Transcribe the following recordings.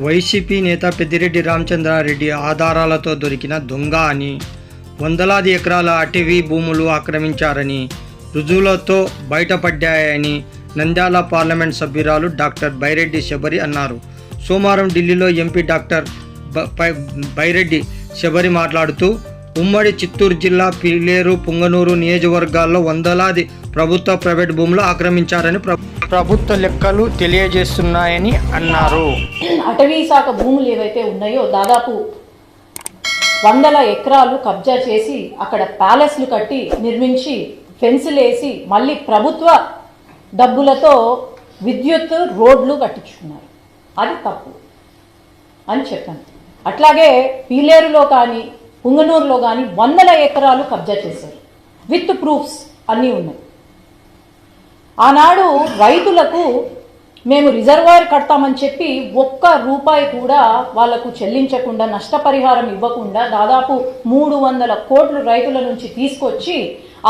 YCP నేత పెద్దిరెడ్డి రామచంద్రారెడ్డి ఆధారాలతో దొరికిన దొంగ అని వందలాది ఎకరాల అటవీ భూములు ఆక్రమించారని రుజువులతో బయటపడ్డాయని నంద్యాల పార్లమెంట్ సభ్యురాలు డాక్టర్ బైరెడ్డి శబరి అన్నారు. సోమవారం ఢిల్లీలో ఎంపీ డాక్టర్ బై- బైరెడ్డి శబరి మాట్లాడుతూ ఉమ్మడి చిత్తూరు జిల్లా పిలేరు పుంగనూరు నియోజకవర్గాల్లో వందలాది ప్రభుత్వ ప్రైవేట్ భూములు ఆక్రమించారని ప్ర- ప్రభుత్వ లెక్కలు తెలియజేస్తున్నాయని అన్నారు. అటవీ శాఖ భూములు ఏవైతే ఉన్నాయో దాదాపు వందల ఎకరాలు కబ్జా చేసి అక్కడ ప్యాలెస్లు కట్టి నిర్మించి ఫెన్సులు వేసి మళ్ళీ ప్రభుత్వ డబ్బులతో విద్యుత్ రోడ్లు కట్టించుకున్నారు. అది తప్పు అని చెప్పాను. అట్లాగే పీలేరులో కానీ పుంగనూరులో కానీ వందల ఎకరాలు కబ్జా చేశారు. విత్ ప్రూఫ్స్ అన్నీ ఉన్నాయి. ఆనాడు రైతులకు మేము రిజర్వాయర్ కడతామని చెప్పి ఒక్క రూపాయి కూడా వాళ్ళకు చెల్లించకుండా నష్టపరిహారం ఇవ్వకుండా దాదాపు మూడు వందల కోట్లు రైతుల నుంచి తీసుకొచ్చి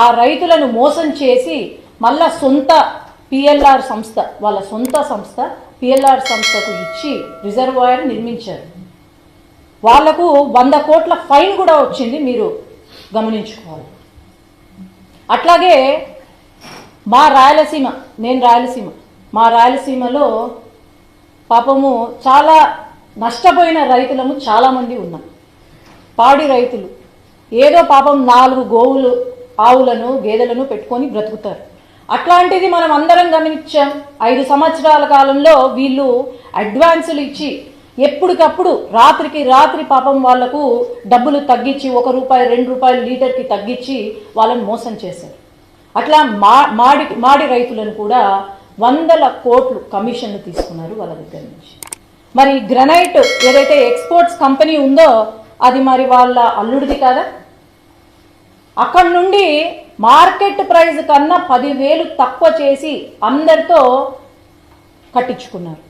ఆ రైతులను మోసం చేసి మళ్ళా సొంత పిఎల్ఆర్ సంస్థ వాళ్ళ సొంత సంస్థ పిఎల్ఆర్ సంస్థకు ఇచ్చి రిజర్వాయర్ నిర్మించారు. వాళ్ళకు వంద కోట్ల ఫైన్ కూడా వచ్చింది మీరు గమనించుకోవాలి. అట్లాగే మా రాయలసీమ నేను రాయలసీమ. మా రాయలసీమలో పాపము చాలా నష్టపోయిన రైతులము చాలామంది ఉన్నాం. పాడి రైతులు. ఏదో పాపం నాలుగు గోవులు ఆవులను గేదెలను పెట్టుకొని బ్రతుకుతారు. అట్లాంటిది మనం అందరం గమనించాం. ఐదు సంవత్సరాల కాలంలో వీళ్ళు అడ్వాన్సులు ఇచ్చి ఎప్పటికప్పుడు రాత్రికి రాత్రి పాపం వాళ్ళకు డబ్బులు తగ్గించి ఒక రూపాయి రెండు రూపాయలు లీటర్కి తగ్గించి వాళ్ళని మోసం చేశారు. అట్లా మా మాడి మాడి రైతులను కూడా వందల కోట్లు కమిషన్లు తీసుకున్నారు వాళ్ళ దగ్గర నుంచి. మరి గ్రనైట్ ఏదైతే ఎక్స్పోర్ట్స్ కంపెనీ ఉందో అది మరి వాళ్ళ అల్లుడిది కాదా? అక్కడ నుండి మార్కెట్ ప్రైస్ కన్నా పదివేలు తక్కువ చేసి అందరితో కట్టించుకున్నారు.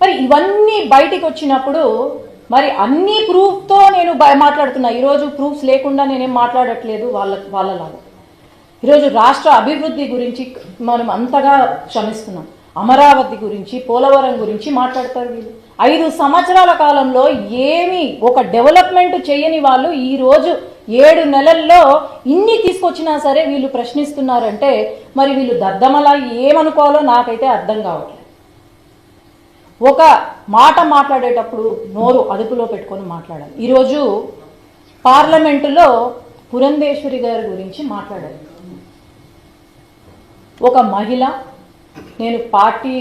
మరి ఇవన్నీ బయటికి వచ్చినప్పుడు మరి అన్ని ప్రూఫ్తో నేను మాట్లాడుతున్నా. ఈరోజు ప్రూఫ్స్ లేకుండా నేనేం మాట్లాడట్లేదు వాళ్ళ వాళ్ళలాగా. ఈరోజు రాష్ట్ర అభివృద్ధి గురించి మనం అంతగా శ్రమిస్తున్నాం అమరావతి గురించి పోలవరం గురించి మాట్లాడతారు వీళ్ళు. ఐదు సంవత్సరాల కాలంలో ఏమి ఒక డెవలప్మెంట్ చేయని వాళ్ళు ఈరోజు ఏడు నెలల్లో ఇన్ని తీసుకొచ్చినా సరే వీళ్ళు ప్రశ్నిస్తున్నారంటే మరి వీళ్ళు దద్దమలా ఏమనుకోవాలో నాకైతే అర్థం కావట్లేదు. ఒక మాట మాట్లాడేటప్పుడు నోరు అదుపులో పెట్టుకొని మాట్లాడాలి. ఈరోజు పార్లమెంటులో పురంధేశ్వరి గారి గురించి మాట్లాడారు. ఒక మహిళ నేను పార్టీ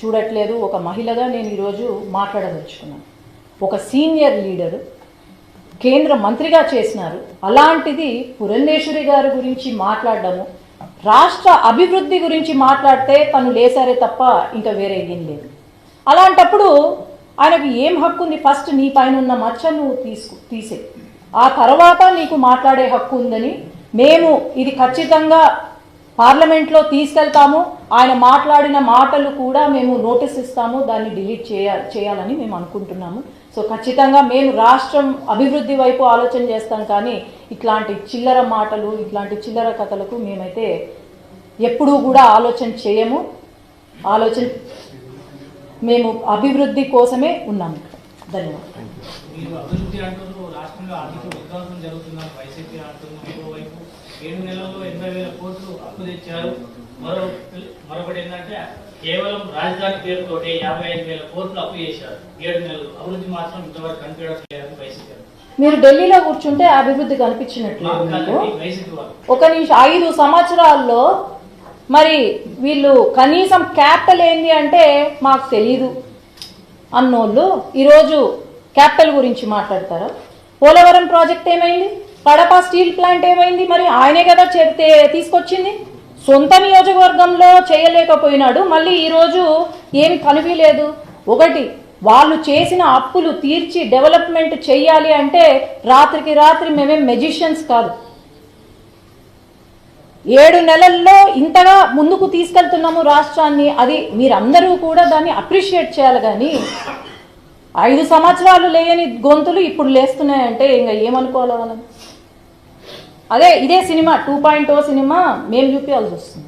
చూడట్లేదు ఒక మహిళగా నేను ఈరోజు మాట్లాడదలుచుకున్నాను. ఒక సీనియర్ లీడరు కేంద్ర మంత్రిగా చేసినారు. అలాంటిది పురంధేశ్వరి గారి గురించి మాట్లాడడము రాష్ట్ర అభివృద్ధి గురించి మాట్లాడితే తను లేసారే తప్ప ఇంకా వేరే ఏం లేదు. అలాంటప్పుడు ఆయనకు ఏం హక్కు ఉంది ఫస్ట్ నీ పైన ఉన్న మచ్చ నువ్వు తీసుకు తీసే. ఆ తర్వాత నీకు మాట్లాడే హక్కు ఉందని మేము ఇది ఖచ్చితంగా పార్లమెంట్లో తీసుకెళ్తాము. ఆయన మాట్లాడిన మాటలు కూడా మేము నోటీస్ ఇస్తాము. దాన్ని డిలీట్ చేయ చేయాలని మేము అనుకుంటున్నాము. సో ఖచ్చితంగా మేము రాష్ట్రం అభివృద్ధి వైపు ఆలోచన చేస్తాం కానీ ఇట్లాంటి చిల్లర మాటలు ఇట్లాంటి చిల్లర కథలకు మేమైతే ఎప్పుడూ కూడా ఆలోచన చేయము. ఆలోచన మేము అభివృద్ధి కోసమే ఉన్నాము. ధన్యవాదాలు. రాష్ట్రంలో ఆర్థిక విధ్వంసం జరుగుతుందని వైసీపీ అంటుంది. మరోవైపు ఏడు నెలల్లో ఎనభై వేల కోట్లు అప్పు తెచ్చారు. మరో మరొకటి ఏంటంటే కేవలం రాజధాని పేరుతోటి యాభై ఐదు వేల కోట్లు అప్పు చేశారు. ఏడు నెలలు అభివృద్ధి మాత్రం ఇంతవరకు కనిపించట్లేదని వైసీపీ. మీరు ఢిల్లీలో కూర్చుంటే అభివృద్ధి వాళ్ళు. ఒక నిమిషం ఐదు సంవత్సరాల్లో మరి వీళ్ళు కనీసం క్యాపిటల్ ఏంది అంటే మాకు తెలీదు అన్నోళ్ళు. ఈరోజు క్యాపిటల్ గురించి మాట్లాడతారు? పోలవరం ప్రాజెక్ట్ ఏమైంది? కడప స్టీల్ ప్లాంట్ ఏమైంది? మరి ఆయనే కదా చెప్తే తీసుకొచ్చింది. సొంత నియోజకవర్గంలో చేయలేకపోయినాడు. మళ్ళీ ఈరోజు ఏమి కనిపించలేదు. ఒకటి వాళ్ళు చేసిన అప్పులు తీర్చి డెవలప్మెంట్ చేయాలి అంటే రాత్రికి రాత్రి మేమేం మెజిషియన్స్ కాదు. ఏడు నెలల్లో ఇంతగా ముందుకు తీసుకెళ్తున్నాము రాష్ట్రాన్ని. అది మీరందరూ కూడా దాన్ని అప్రిషియేట్ చేయాలి కానీ ఐదు సంవత్సరాలు లేని గొంతులు ఇప్పుడు లేస్తున్నాయంటే ఇంకా ఏమనుకోవాలి మనం అదే ఇదే cinema two point O cinema మేము చూపించాల్సి వస్తుంది